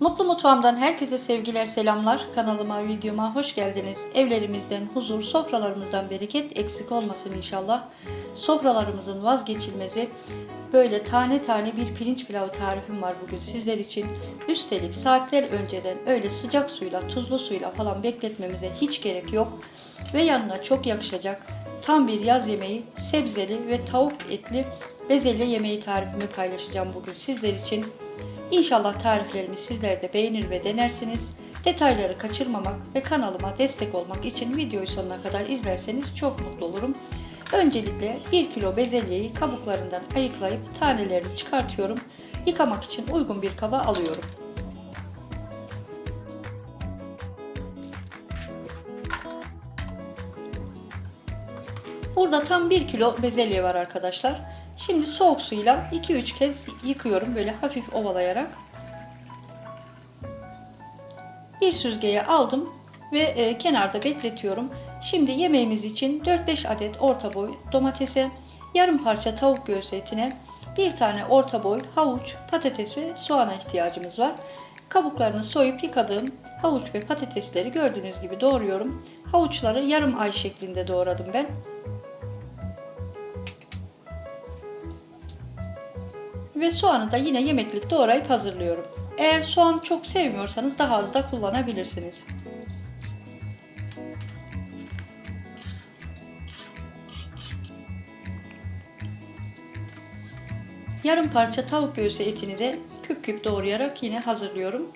Mutlu Mutfağımdan herkese sevgiler, selamlar. Kanalıma, videoma hoş geldiniz. Evlerimizden huzur, sofralarımızdan bereket eksik olmasın inşallah. Sofralarımızın vazgeçilmezi böyle tane tane bir pirinç pilavı tarifim var bugün sizler için. Üstelik saatler önceden öyle sıcak suyla, tuzlu suyla falan bekletmemize hiç gerek yok. Ve yanına çok yakışacak tam bir yaz yemeği, sebzeli ve tavuk etli bezelye yemeği tarifimi paylaşacağım bugün sizler için. İnşallah tariflerimi sizler de beğenir ve denersiniz. Detayları kaçırmamak ve kanalıma destek olmak için videoyu sonuna kadar izlerseniz çok mutlu olurum. Öncelikle 1 kilo bezelyeyi kabuklarından ayıklayıp tanelerini çıkartıyorum. Yıkamak için uygun bir kaba alıyorum. Burada tam 1 kilo bezelye var arkadaşlar. Şimdi soğuk suyla 2-3 kez yıkıyorum böyle hafif ovalayarak. Bir süzgeye aldım ve e, kenarda bekletiyorum. Şimdi yemeğimiz için 4-5 adet orta boy domatese, yarım parça tavuk göğsü etine, bir tane orta boy havuç, patates ve soğana ihtiyacımız var. Kabuklarını soyup yıkadığım havuç ve patatesleri gördüğünüz gibi doğruyorum. Havuçları yarım ay şeklinde doğradım ben. Ve soğanı da yine yemeklik doğrayıp hazırlıyorum. Eğer soğan çok sevmiyorsanız daha az da kullanabilirsiniz. Yarım parça tavuk göğsü etini de küp küp doğrayarak yine hazırlıyorum.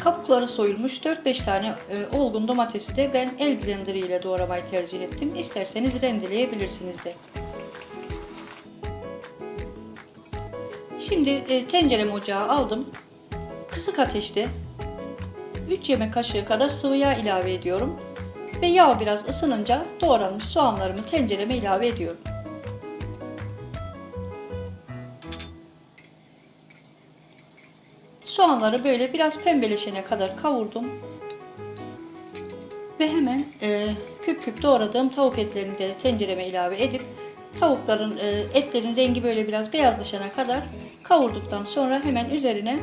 Kabukları soyulmuş 4-5 tane e, olgun domatesi de ben el blenderi ile doğramayı tercih ettim. İsterseniz rendeleyebilirsiniz de. Şimdi e, tenceremi ocağa aldım. Kısık ateşte 3 yemek kaşığı kadar sıvı yağ ilave ediyorum. Ve yağ biraz ısınınca doğranmış soğanlarımı tencereme ilave ediyorum. Soğanları böyle biraz pembeleşene kadar kavurdum. Ve hemen e, küp küp doğradığım tavuk etlerini de tencereme ilave edip tavukların e, etlerin rengi böyle biraz beyazlaşana kadar kavurduktan sonra hemen üzerine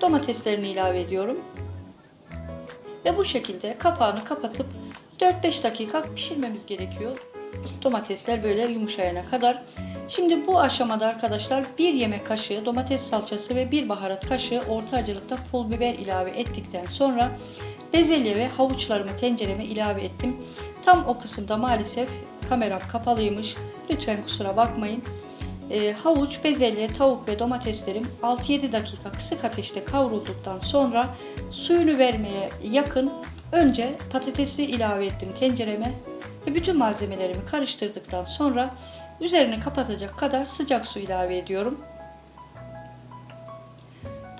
domateslerini ilave ediyorum. Ve bu şekilde kapağını kapatıp 4-5 dakika pişirmemiz gerekiyor. Domatesler böyle yumuşayana kadar. Şimdi bu aşamada arkadaşlar bir yemek kaşığı domates salçası ve bir baharat kaşığı orta acılıkta pul biber ilave ettikten sonra bezelye ve havuçlarımı tencereme ilave ettim. Tam o kısımda maalesef kameram kapalıymış. Lütfen kusura bakmayın. E, havuç, bezelye, tavuk ve domateslerim 6-7 dakika kısık ateşte kavrulduktan sonra suyunu vermeye yakın önce patatesi ilave ettim tencereme ve bütün malzemelerimi karıştırdıktan sonra Üzerini kapatacak kadar sıcak su ilave ediyorum.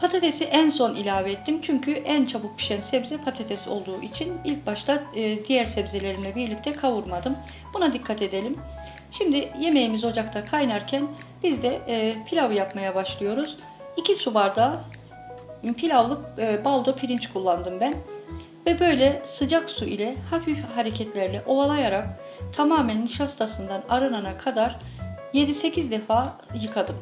Patatesi en son ilave ettim çünkü en çabuk pişen sebze patates olduğu için ilk başta e, diğer sebzelerimle birlikte kavurmadım. Buna dikkat edelim. Şimdi yemeğimiz ocakta kaynarken biz de e, pilav yapmaya başlıyoruz. 2 su bardağı pilavlık e, baldo pirinç kullandım ben. Ve böyle sıcak su ile hafif hareketlerle ovalayarak tamamen nişastasından arınana kadar 7-8 defa yıkadım.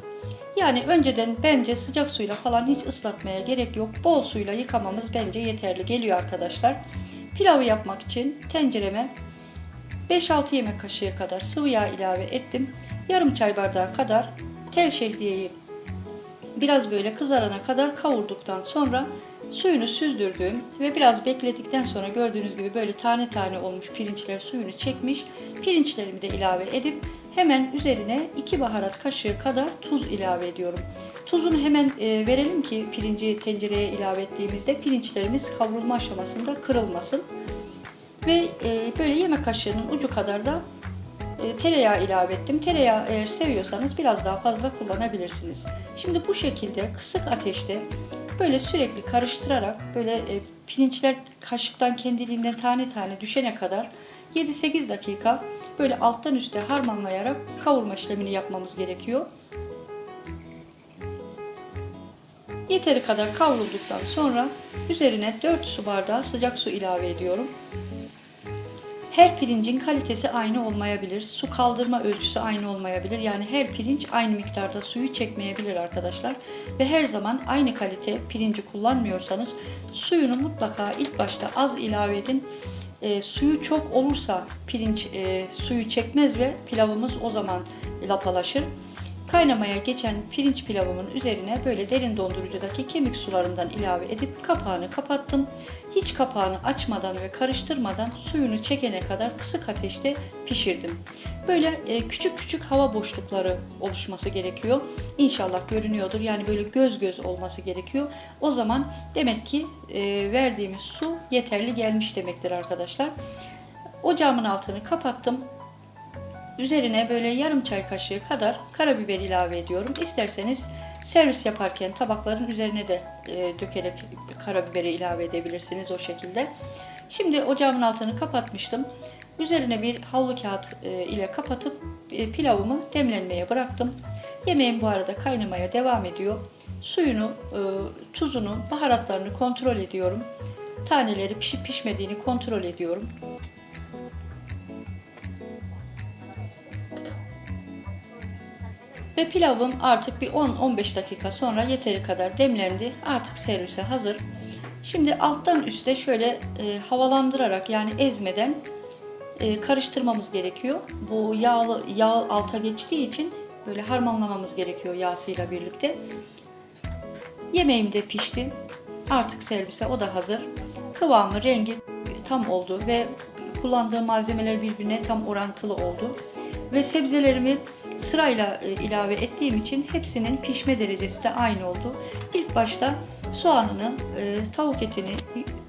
Yani önceden bence sıcak suyla falan hiç ıslatmaya gerek yok. Bol suyla yıkamamız bence yeterli geliyor arkadaşlar. Pilavı yapmak için tencereme 5-6 yemek kaşığı kadar sıvı yağ ilave ettim. Yarım çay bardağı kadar tel şehriyeyi biraz böyle kızarana kadar kavurduktan sonra Suyunu süzdürdüm ve biraz bekledikten sonra gördüğünüz gibi böyle tane tane olmuş pirinçler suyunu çekmiş. Pirinçlerimi de ilave edip hemen üzerine 2 baharat kaşığı kadar tuz ilave ediyorum. Tuzunu hemen e, verelim ki pirinci tencereye ilave ettiğimizde pirinçlerimiz kavrulma aşamasında kırılmasın. Ve e, böyle yemek kaşığının ucu kadar da e, tereyağı ilave ettim. Tereyağı eğer seviyorsanız biraz daha fazla kullanabilirsiniz. Şimdi bu şekilde kısık ateşte Böyle sürekli karıştırarak böyle e, pirinçler kaşıktan kendiliğinden tane tane düşene kadar 7-8 dakika böyle alttan üste harmanlayarak kavurma işlemini yapmamız gerekiyor. Yeteri kadar kavrulduktan sonra üzerine 4 su bardağı sıcak su ilave ediyorum. Her pirincin kalitesi aynı olmayabilir. Su kaldırma ölçüsü aynı olmayabilir. Yani her pirinç aynı miktarda suyu çekmeyebilir arkadaşlar. Ve her zaman aynı kalite pirinci kullanmıyorsanız suyunu mutlaka ilk başta az ilave edin. E, suyu çok olursa pirinç e, suyu çekmez ve pilavımız o zaman lapalaşır. Kaynamaya geçen pirinç pilavımın üzerine böyle derin dondurucudaki kemik sularından ilave edip kapağını kapattım. Hiç kapağını açmadan ve karıştırmadan suyunu çekene kadar kısık ateşte pişirdim. Böyle e, küçük küçük hava boşlukları oluşması gerekiyor. İnşallah görünüyordur. Yani böyle göz göz olması gerekiyor. O zaman demek ki e, verdiğimiz su yeterli gelmiş demektir arkadaşlar. Ocağımın altını kapattım. Üzerine böyle yarım çay kaşığı kadar karabiber ilave ediyorum. İsterseniz servis yaparken tabakların üzerine de e, dökerek karabiberi ilave edebilirsiniz o şekilde. Şimdi ocağımın altını kapatmıştım. Üzerine bir havlu kağıt e, ile kapatıp e, pilavımı demlenmeye bıraktım. Yemeğim bu arada kaynamaya devam ediyor. Suyunu, e, tuzunu, baharatlarını kontrol ediyorum. Taneleri pişip pişmediğini kontrol ediyorum. Ve pilavım artık bir 10-15 dakika sonra yeteri kadar demlendi. Artık servise hazır. Şimdi alttan üste şöyle e, havalandırarak yani ezmeden e, karıştırmamız gerekiyor. Bu yağlı yağ alta geçtiği için böyle harmanlamamız gerekiyor yağsıyla birlikte. Yemeğim de pişti. Artık servise o da hazır. Kıvamı, rengi tam oldu ve kullandığım malzemeler birbirine tam orantılı oldu. Ve sebzelerimi sırayla e, ilave ettiğim için hepsinin pişme derecesi de aynı oldu. İlk başta soğanını, e, tavuk etini,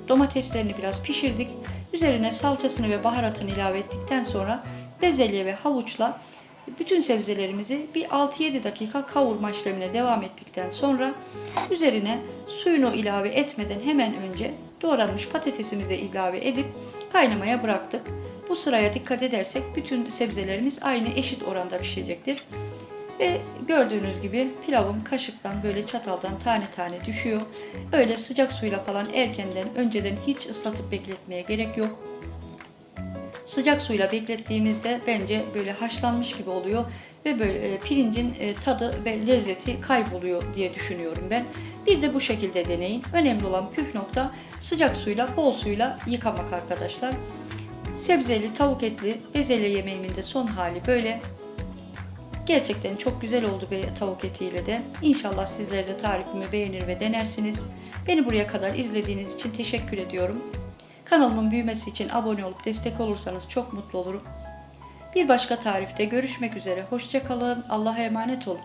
domateslerini biraz pişirdik. Üzerine salçasını ve baharatını ilave ettikten sonra bezelye ve havuçla bütün sebzelerimizi bir 6-7 dakika kavurma işlemine devam ettikten sonra üzerine suyunu ilave etmeden hemen önce doğranmış patatesimizi ilave edip kaynamaya bıraktık. Bu sıraya dikkat edersek bütün sebzelerimiz aynı eşit oranda pişecektir. Ve gördüğünüz gibi pilavım kaşıktan böyle çataldan tane tane düşüyor. Öyle sıcak suyla falan erkenden önceden hiç ıslatıp bekletmeye gerek yok. Sıcak suyla beklettiğimizde bence böyle haşlanmış gibi oluyor ve böyle e, pirincin e, tadı ve lezzeti kayboluyor diye düşünüyorum ben. Bir de bu şekilde deneyin. Önemli olan püf nokta sıcak suyla, bol suyla yıkamak arkadaşlar. Sebzeli, tavuk etli, bezelye yemeğimin de son hali böyle. Gerçekten çok güzel oldu be tavuk etiyle de. İnşallah sizler de tarifimi beğenir ve denersiniz. Beni buraya kadar izlediğiniz için teşekkür ediyorum. Kanalımın büyümesi için abone olup destek olursanız çok mutlu olurum. Bir başka tarifte görüşmek üzere. Hoşçakalın. Allah'a emanet olun.